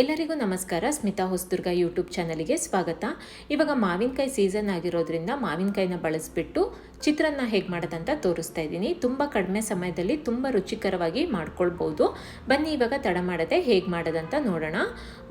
ಎಲ್ಲರಿಗೂ ನಮಸ್ಕಾರ. ಸ್ಮಿತಾ ಹೊಸದುರ್ಗ ಯೂಟ್ಯೂಬ್ ಚಾನಲಿಗೆ ಸ್ವಾಗತ. ಇವಾಗ ಮಾವಿನಕಾಯಿ ಸೀಸನ್ ಆಗಿರೋದ್ರಿಂದ ಮಾವಿನಕಾಯಿನ ಬಳಸಿಬಿಟ್ಟು ಚಿತ್ರಾನ್ನ ಹೇಗೆ ಮಾಡೋದಂತ ತೋರಿಸ್ತಾ ಇದ್ದೀನಿ. ತುಂಬ ಕಡಿಮೆ ಸಮಯದಲ್ಲಿ ತುಂಬ ರುಚಿಕರವಾಗಿ ಮಾಡ್ಕೊಳ್ಬೋದು. ಬನ್ನಿ, ಇವಾಗ ತಡ ಮಾಡದೆ ಹೇಗೆ ಮಾಡೋದಂತ ನೋಡೋಣ.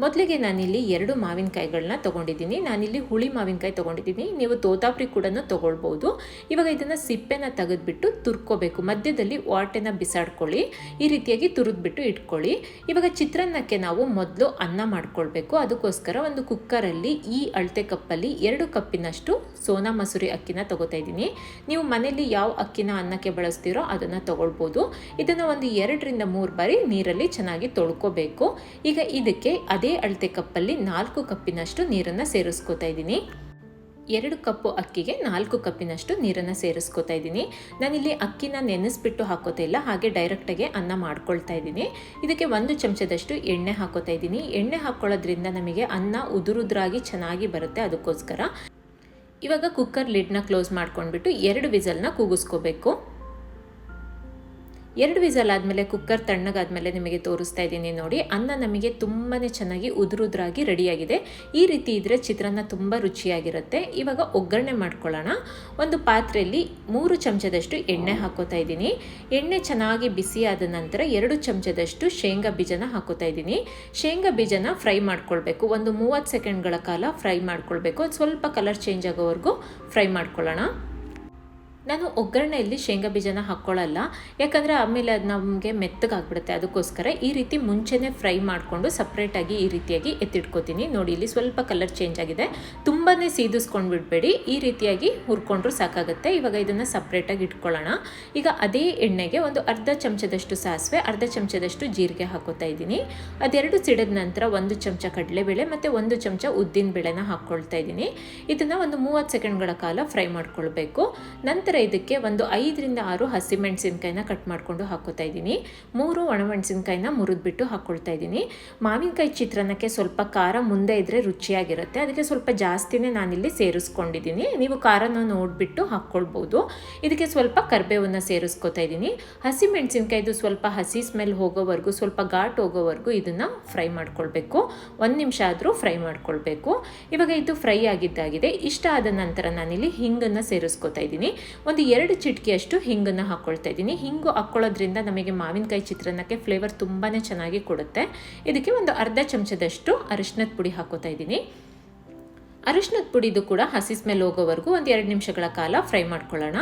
ಮೊದಲಿಗೆ ನಾನಿಲ್ಲಿ ಎರಡು ಮಾವಿನಕಾಯಿಗಳನ್ನ ತೊಗೊಂಡಿದ್ದೀನಿ. ನಾನಿಲ್ಲಿ ಹುಳಿ ಮಾವಿನಕಾಯಿ ತೊಗೊಂಡಿದ್ದೀನಿ. ನೀವು ತೋತಾಪ್ರಿ ಕೂಡ ತೊಗೊಳ್ಬೋದು. ಇವಾಗ ಇದನ್ನು ಸಿಪ್ಪೆನ ತೆಗೆದ್ಬಿಟ್ಟು ತುರ್ಕೋಬೇಕು. ಮಧ್ಯದಲ್ಲಿ ವಾಟೆನ ಬಿಸಾಡ್ಕೊಳ್ಳಿ. ಈ ರೀತಿಯಾಗಿ ತುರಿದ್ಬಿಟ್ಟು ಇಟ್ಕೊಳ್ಳಿ. ಇವಾಗ ಚಿತ್ರಾನ್ನಕ್ಕೆ ನಾವು ಮೊದಲು ಅನ್ನ ಮಾಡ್ಕೊಳ್ಬೇಕು. ಅದಕ್ಕೋಸ್ಕರ ಒಂದು ಕುಕ್ಕರಲ್ಲಿ ಈ ಅಳತೆ ಕಪ್ಪಲ್ಲಿ ಎರಡು ಕಪ್ಪಿನಷ್ಟು ಸೋನಾ ಮಸೂರಿ ಅಕ್ಕಿನ ತಗೋತಾ ಇದ್ದೀನಿ. ನೀವು ಮನೆಯಲ್ಲಿ ಯಾವ ಅಕ್ಕಿನ ಅನ್ನಕ್ಕೆ ಬಳಸ್ತೀರೋ ಅದನ್ನು ತಗೊಳ್ಬೋದು. ಇದನ್ನು ಒಂದು ಎರಡರಿಂದ ಮೂರು ಬಾರಿ ನೀರಲ್ಲಿ ಚೆನ್ನಾಗಿ ತೊಳ್ಕೋಬೇಕು. ಈಗ ಇದಕ್ಕೆ ಅದೇ ಅಳತೆ ಕಪ್ಪಲ್ಲಿ ನಾಲ್ಕು ಕಪ್ಪಿನಷ್ಟು ನೀರನ್ನು ಸೇರಿಸ್ಕೋತಾ ಇದ್ದೀನಿ. ಎರಡು ಕಪ್ಪು ಅಕ್ಕಿಗೆ ನಾಲ್ಕು ಕಪ್ಪಿನಷ್ಟು ನೀರನ್ನು ಸೇರಿಸ್ಕೊತಾ ಇದ್ದೀನಿ. ನಾನಿಲ್ಲಿ ಅಕ್ಕಿನ ನೆನೆಸ್ಬಿಟ್ಟು ಹಾಕೋತಾ ಇಲ್ಲ, ಹಾಗೆ ಡೈರೆಕ್ಟಾಗಿ ಅನ್ನ ಮಾಡ್ಕೊಳ್ತಾ ಇದ್ದೀನಿ. ಇದಕ್ಕೆ ಒಂದು ಚಮಚದಷ್ಟು ಎಣ್ಣೆ ಹಾಕೋತಾ ಇದ್ದೀನಿ. ಎಣ್ಣೆ ಹಾಕ್ಕೊಳ್ಳೋದ್ರಿಂದ ನಮಗೆ ಅನ್ನ ಉದುರುದ್ರಾಗಿ ಚೆನ್ನಾಗಿ ಬರುತ್ತೆ ಅದಕ್ಕೋಸ್ಕರ. ಇವಾಗ ಕುಕ್ಕರ್ ಲಿಡ್ನ ಕ್ಲೋಸ್ ಮಾಡ್ಕೊಂಡ್ಬಿಟ್ಟು ಎರಡು ವಿಸಲ್ನ ಕೂಗಿಸ್ಕೋಬೇಕು ಎರಡು ವಿಸಲ್ ಆದಮೇಲೆ ಕುಕ್ಕರ್ ತಣ್ಣಗಾದ್ಮೇಲೆ ನಿಮಗೆ ತೋರಿಸ್ತಾ ಇದ್ದೀನಿ ನೋಡಿ. ಅನ್ನ ನಮಗೆ ತುಂಬಾ ಚೆನ್ನಾಗಿ ಉದುರುದ್ರಾಗಿ ರೆಡಿಯಾಗಿದೆ. ಈ ರೀತಿ ಇದ್ದರೆ ಚಿತ್ರಾನ್ನ ತುಂಬ ರುಚಿಯಾಗಿರುತ್ತೆ. ಇವಾಗ ಒಗ್ಗರಣೆ ಮಾಡ್ಕೊಳ್ಳೋಣ. ಒಂದು ಪಾತ್ರೆಯಲ್ಲಿ ಮೂರು ಚಮಚದಷ್ಟು ಎಣ್ಣೆ ಹಾಕೋತಾ ಇದ್ದೀನಿ. ಎಣ್ಣೆ ಚೆನ್ನಾಗಿ ಬಿಸಿ ಆದ ನಂತರ ಎರಡು ಚಮಚದಷ್ಟು ಶೇಂಗಾ ಬೀಜನ ಹಾಕೋತಾ ಇದ್ದೀನಿ. ಶೇಂಗಾ ಬೀಜನ ಫ್ರೈ ಮಾಡ್ಕೊಳ್ಬೇಕು. ಒಂದು ಮೂವತ್ತು ಸೆಕೆಂಡ್ಗಳ ಕಾಲ ಫ್ರೈ ಮಾಡ್ಕೊಳ್ಬೇಕು. ಸ್ವಲ್ಪ ಕಲರ್ ಚೇಂಜ್ ಆಗೋವರೆಗೂ ಫ್ರೈ ಮಾಡ್ಕೊಳ್ಳೋಣ. ನಾನು ಒಗ್ಗರಣೆಯಲ್ಲಿ ಶೇಂಗಾ ಬೀಜನ ಹಾಕ್ಕೊಳ್ಳಲ್ಲ ಯಾಕಂದರೆ ಆಮೇಲೆ ಅದು ನಮಗೆ ಮೆತ್ತಗಾಗ್ಬಿಡುತ್ತೆ. ಅದಕ್ಕೋಸ್ಕರ ಈ ರೀತಿ ಮುಂಚೆನೇ ಫ್ರೈ ಮಾಡಿಕೊಂಡು ಸಪ್ರೇಟಾಗಿ ಈ ರೀತಿಯಾಗಿ ಎತ್ತಿಟ್ಕೋತೀನಿ. ನೋಡಿ, ಇಲ್ಲಿ ಸ್ವಲ್ಪ ಕಲರ್ ಚೇಂಜ್ ಆಗಿದೆ. ತುಂಬಾ ಸೀದಿಸ್ಕೊಂಡು ಬಿಡಬೇಡಿ ಈ ರೀತಿಯಾಗಿ ಹುರ್ಕೊಂಡ್ರೂ ಸಾಕಾಗುತ್ತೆ. ಇವಾಗ ಇದನ್ನು ಸಪ್ರೇಟಾಗಿ ಇಟ್ಕೊಳ್ಳೋಣ. ಈಗ ಅದೇ ಎಣ್ಣೆಗೆ ಒಂದು ಅರ್ಧ ಚಮಚದಷ್ಟು ಸಾಸಿವೆ, ಅರ್ಧ ಚಮಚದಷ್ಟು ಜೀರಿಗೆ ಹಾಕೋತಾ ಇದ್ದೀನಿ. ಅದೆರಡು ಸಿಡಿದ ನಂತರ ಒಂದು ಚಮಚ ಕಡಲೆಬೇಳೆ ಮತ್ತು ಒಂದು ಚಮಚ ಉದ್ದಿನ ಬೇಳೆನ ಹಾಕ್ಕೊಳ್ತಾ ಇದ್ದೀನಿ. ಇದನ್ನು ಒಂದು ಮೂವತ್ತು ಸೆಕೆಂಡ್ಗಳ ಕಾಲ ಫ್ರೈ ಮಾಡ್ಕೊಳ್ಬೇಕು. ನಂತರ ಇದಕ್ಕೆ ಒಂದು ಐದರಿಂದ ಆರು ಹಸಿಮೆಣಸಿನ್ಕಾಯಿನ ಕಟ್ ಮಾಡಿಕೊಂಡು ಹಾಕೋತಾ ಇದ್ದೀನಿ. ಮೂರು ಒಣಮೆಣಸಿನ್ಕಾಯಿನ ಮುರಿದ್ಬಿಟ್ಟು ಹಾಕ್ಕೊಳ್ತಾ ಇದ್ದೀನಿ. ಮಾವಿನಕಾಯಿ ಚಿತ್ರಾನ್ನಕ್ಕೆ ಸ್ವಲ್ಪ ಖಾರ ಮುಂದೆ ಇದ್ದರೆ ರುಚಿಯಾಗಿರುತ್ತೆ. ಅದಕ್ಕೆ ಸ್ವಲ್ಪ ಜಾಸ್ತಿನೇ ನಾನಿಲ್ಲಿ ಸೇರಿಸ್ಕೊಂಡಿದ್ದೀನಿ. ನೀವು ಖಾರನ ನೋಡಿಬಿಟ್ಟು ಹಾಕ್ಕೊಳ್ಬೋದು. ಇದಕ್ಕೆ ಸ್ವಲ್ಪ ಕರ್ಬೇವನ್ನು ಸೇರಿಸ್ಕೊತಾ ಇದ್ದೀನಿ. ಹಸಿಮೆಣಸಿನ್ಕಾಯ್ದು ಸ್ವಲ್ಪ ಹಸಿ ಸ್ಮೆಲ್ ಹೋಗೋವರೆಗೂ, ಸ್ವಲ್ಪ ಘಾಟ್ ಹೋಗೋವರೆಗೂ ಇದನ್ನು ಫ್ರೈ ಮಾಡ್ಕೊಳ್ಬೇಕು. ಒಂದು ನಿಮಿಷ ಆದರೂ ಫ್ರೈ ಮಾಡ್ಕೊಳ್ಬೇಕು. ಇವಾಗ ಇದು ಫ್ರೈ ಆಗಿದ್ದಾಗಿದೆ. ಇಷ್ಟ ಆದ ನಂತರ ನಾನಿಲ್ಲಿ ಹಿಂಗನ್ನು ಸೇರಿಸ್ಕೊತಾ ಇದ್ದೀನಿ. ಒಂದು ಎರಡು ಚಿಟಕಿಯಷ್ಟು ಹಿಂಗನ್ನು ಹಾಕ್ಕೊಳ್ತಾ ಇದ್ದೀನಿ. ಹಿಂಗು ಹಾಕ್ಕೊಳ್ಳೋದ್ರಿಂದ ನಮಗೆ ಮಾವಿನಕಾಯಿ ಚಿತ್ರಾನ್ನಕ್ಕೆ ಫ್ಲೇವರ್ ತುಂಬಾ ಚೆನ್ನಾಗಿ ಕೊಡುತ್ತೆ. ಇದಕ್ಕೆ ಒಂದು ಅರ್ಧ ಚಮಚದಷ್ಟು ಅರಿಶಿನದ ಪುಡಿ ಹಾಕೋತಾ ಇದ್ದೀನಿ. ಅರಿಶಿನದ ಪುಡಿದು ಕೂಡ ಹಸಿ ಸ್ಮೆಲ್ ಹೋಗೋವರೆಗೂ ಒಂದು ಎರಡು ನಿಮಿಷಗಳ ಕಾಲ ಫ್ರೈ ಮಾಡ್ಕೊಳ್ಳೋಣ.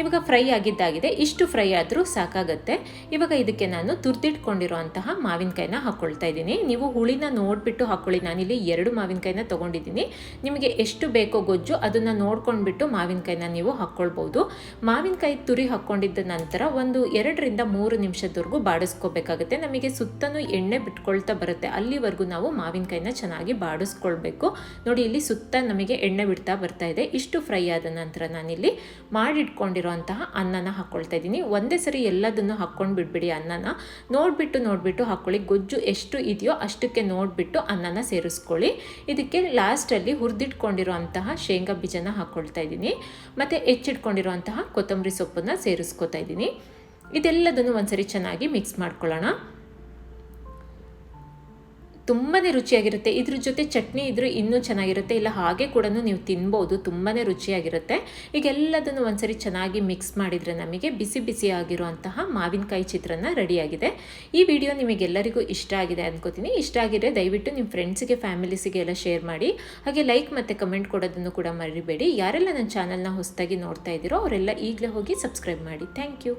ಇವಾಗ ಫ್ರೈ ಆಗಿದ್ದಾಗಿದೆ. ಇಷ್ಟು ಫ್ರೈ ಆದರೂ ಸಾಕಾಗುತ್ತೆ. ಇವಾಗ ಇದಕ್ಕೆ ನಾನು ತುರ್ದಿಟ್ಕೊಂಡಿರುವಂತಹ ಮಾವಿನಕಾಯಿನ ಹಾಕ್ಕೊಳ್ತಾ ಇದ್ದೀನಿ. ನೀವು ಹುಳಿನ ನೋಡಿಬಿಟ್ಟು ಹಾಕ್ಕೊಳ್ಳಿ ನಾನಿಲ್ಲಿ ಎರಡು ಮಾವಿನಕಾಯಿನ ತೊಗೊಂಡಿದ್ದೀನಿ. ನಿಮಗೆ ಎಷ್ಟು ಬೇಕೋ ಗೊಜ್ಜು ಅದನ್ನು ನೋಡ್ಕೊಂಡ್ಬಿಟ್ಟು ಮಾವಿನಕಾಯಿನ ನೀವು ಹಾಕ್ಕೊಳ್ಬೋದು ಮಾವಿನಕಾಯಿ ತುರಿ ಹಾಕ್ಕೊಂಡಿದ್ದ ನಂತರ ಒಂದು ಎರಡರಿಂದ ಮೂರು ನಿಮಿಷದವರೆಗೂ ಬಾಡಿಸ್ಕೋಬೇಕಾಗುತ್ತೆ. ನಮಗೆ ಸುತ್ತಲೂ ಎಣ್ಣೆ ಬಿಟ್ಕೊಳ್ತಾ ಬರುತ್ತೆ. ಅಲ್ಲಿವರೆಗೂ ನಾವು ಮಾವಿನಕಾಯಿನ ಚೆನ್ನಾಗಿ ಬಾಡಿಸ್ಕೊಳ್ಬೇಕು. ನೋಡಿ, ಇಲ್ಲಿ ಸುತ್ತ ನಮಗೆ ಎಣ್ಣೆ ಬಿಡ್ತಾ ಬರ್ತಾ ಇದೆ. ಇಷ್ಟು ಫ್ರೈ ಆದ ನಂತರ ನಾನಿಲ್ಲಿ ಮಾಡಿಟ್ಕೊಂಡಿರೋ ಅಂತಹ ಅನ್ನನ ಹಾಕ್ಕೊಳ್ತಾ ಇದ್ದೀನಿ. ಒಂದೇ ಸರಿ ಎಲ್ಲದನ್ನು ಹಾಕ್ಕೊಂಡು ಬಿಡ್ಬಿಡಿ ಅನ್ನನ. ನೋಡಿಬಿಟ್ಟು ನೋಡಿಬಿಟ್ಟು ಹಾಕ್ಕೊಳ್ಳಿ ಗೊಜ್ಜು ಎಷ್ಟು ಇದೆಯೋ ಅಷ್ಟಕ್ಕೆ ನೋಡಿಬಿಟ್ಟು ಅನ್ನನ ಸೇರಿಸ್ಕೊಳ್ಳಿ. ಇದಕ್ಕೆ ಲಾಸ್ಟಲ್ಲಿ ಹುರಿದಿಟ್ಕೊಂಡಿರುವಂತಹ ಶೇಂಗಾ ಬೀಜನ ಹಾಕ್ಕೊಳ್ತಾ ಇದ್ದೀನಿ. ಮತ್ತು ಹೆಚ್ಚಿಟ್ಕೊಂಡಿರುವಂತಹ ಕೊತ್ತಂಬರಿ ಸೊಪ್ಪನ್ನು ಸೇರಿಸ್ಕೊತಾ ಇದ್ದೀನಿ. ಇದೆಲ್ಲದನ್ನು ಒಂದ್ಸರಿ ಚೆನ್ನಾಗಿ ಮಿಕ್ಸ್ ಮಾಡ್ಕೊಳ್ಳೋಣ. ತುಂಬಾ ರುಚಿಯಾಗಿರುತ್ತೆ. ಇದ್ರ ಜೊತೆ ಚಟ್ನಿ ಇದ್ರೂ ಇನ್ನೂ ಚೆನ್ನಾಗಿರುತ್ತೆ. ಇಲ್ಲ ಹಾಗೆ ಕೂಡ ನೀವು ತಿನ್ಬೋದು. ತುಂಬಾ ರುಚಿಯಾಗಿರುತ್ತೆ. ಈಗ ಎಲ್ಲದನ್ನು ಒಂದ್ಸರಿ ಚೆನ್ನಾಗಿ ಮಿಕ್ಸ್ ಮಾಡಿದರೆ ನಮಗೆ ಬಿಸಿ ಬಿಸಿ ಆಗಿರುವಂತಹ ಮಾವಿನಕಾಯಿ ಚಿತ್ರಾನ್ನ ರೆಡಿಯಾಗಿದೆ. ಈ ವಿಡಿಯೋ ನಿಮಗೆಲ್ಲರಿಗೂ ಇಷ್ಟ ಆಗಿದೆ ಅಂದ್ಕೋತೀನಿ ಇಷ್ಟ ಆಗಿದ್ರೆ ದಯವಿಟ್ಟು ನಿಮ್ಮ ಫ್ರೆಂಡ್ಸಿಗೆ ಫ್ಯಾಮಿಲೀಸಿಗೆ ಎಲ್ಲ ಶೇರ್ ಮಾಡಿ. ಹಾಗೆ ಲೈಕ್ ಮತ್ತು ಕಮೆಂಟ್ ಕೊಡೋದನ್ನು ಕೂಡ ಮರಿಬೇಡಿ. ಯಾರೆಲ್ಲ ನನ್ನ ಚಾನಲ್ನ ಹೊಸದಾಗಿ ನೋಡ್ತಾ ಇದ್ದೀರೋ ಅವರೆಲ್ಲ ಈಗಲೇ ಹೋಗಿ ಸಬ್ಸ್ಕ್ರೈಬ್ ಮಾಡಿ. Thank you